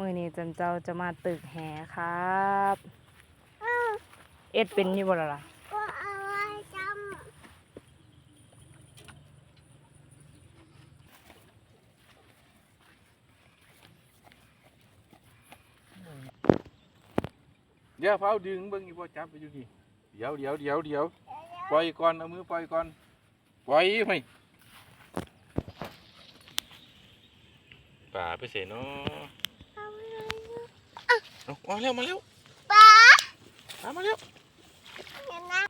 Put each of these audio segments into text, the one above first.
มือนี้จันเจ้าจะมาตึกแหครับเอ็ดเป็นอยู่บ่ล่ะล่ะก็เอาไว้จเดี๋ยวเฝ้าดึงเบิ่งอีบ่จับไปอยู่นี่เดี๋ยวเดี๋ยวเดี๋ยวเดี๋ยวปล่อยก่อนเอามือปล่อยก่อนปล่อยไหมป่าไปเสียเนาะำเอาไว้เลย เอามาเร็วมาเร็วป๊ามามาเร็วเห็นนะ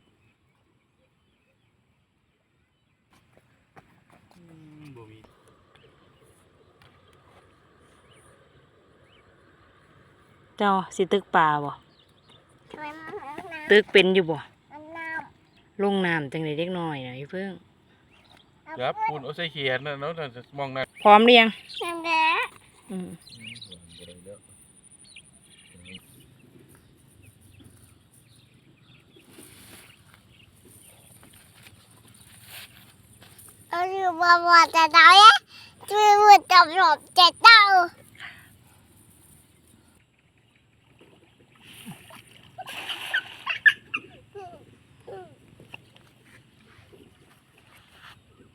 อืมบ่มีเจ้าสิตึกป่าบ่ทำไมมันเหมือนน้ตึกเป็นอยู่บ่ำมันน้ลงน้ำจังไดเด็กน้อยนะพี่เพิ่งำครับคุณเอาใส่เขียนนะเนาะแต่มองหน้าพร้อมหรือยังนั่นแหละอืมเอาอยู่บ่บ่จะเดาเอ๊ะช่วยมื อจับหลบจะเต้า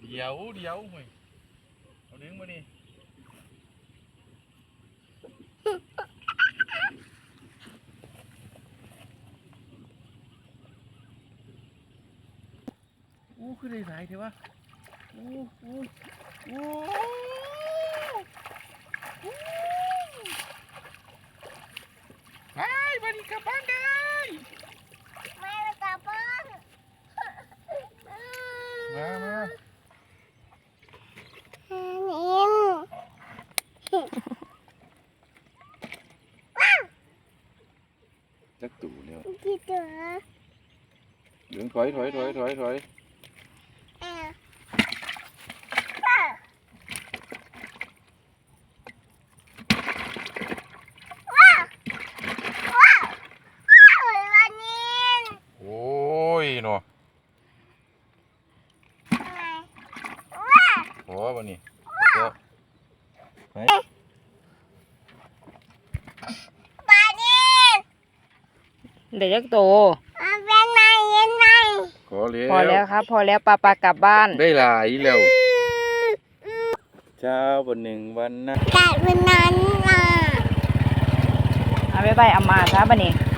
เดี๋ยวเดี๋ยวเฮ้ยเอาดึงมานี่อู้คือ ได้สายเถอะวะอู้อู้อู้ไปบัดนี้กลับบ้านได้ไม่ไปกลับบ้านมามานินจักตู่เนี่ยที่ตัวดึงถอยถอยถอยถอยถอย เออป้าว้าวว้าวว้าววันนี้ โอ้ ยเนาะอะไรว้าวโอ้บัดนี้ปานี้เด็กยักโตมันเป็นไงยังไงขอแล้วพอแล้วครับ พอแล้วปลาปลากลับบ้าน ได้หลายแล้วเช้าวันหนึ่งวันนั้นกัดวันนั้นน่ะเอาไปไปเอามาซะบัดนี้บ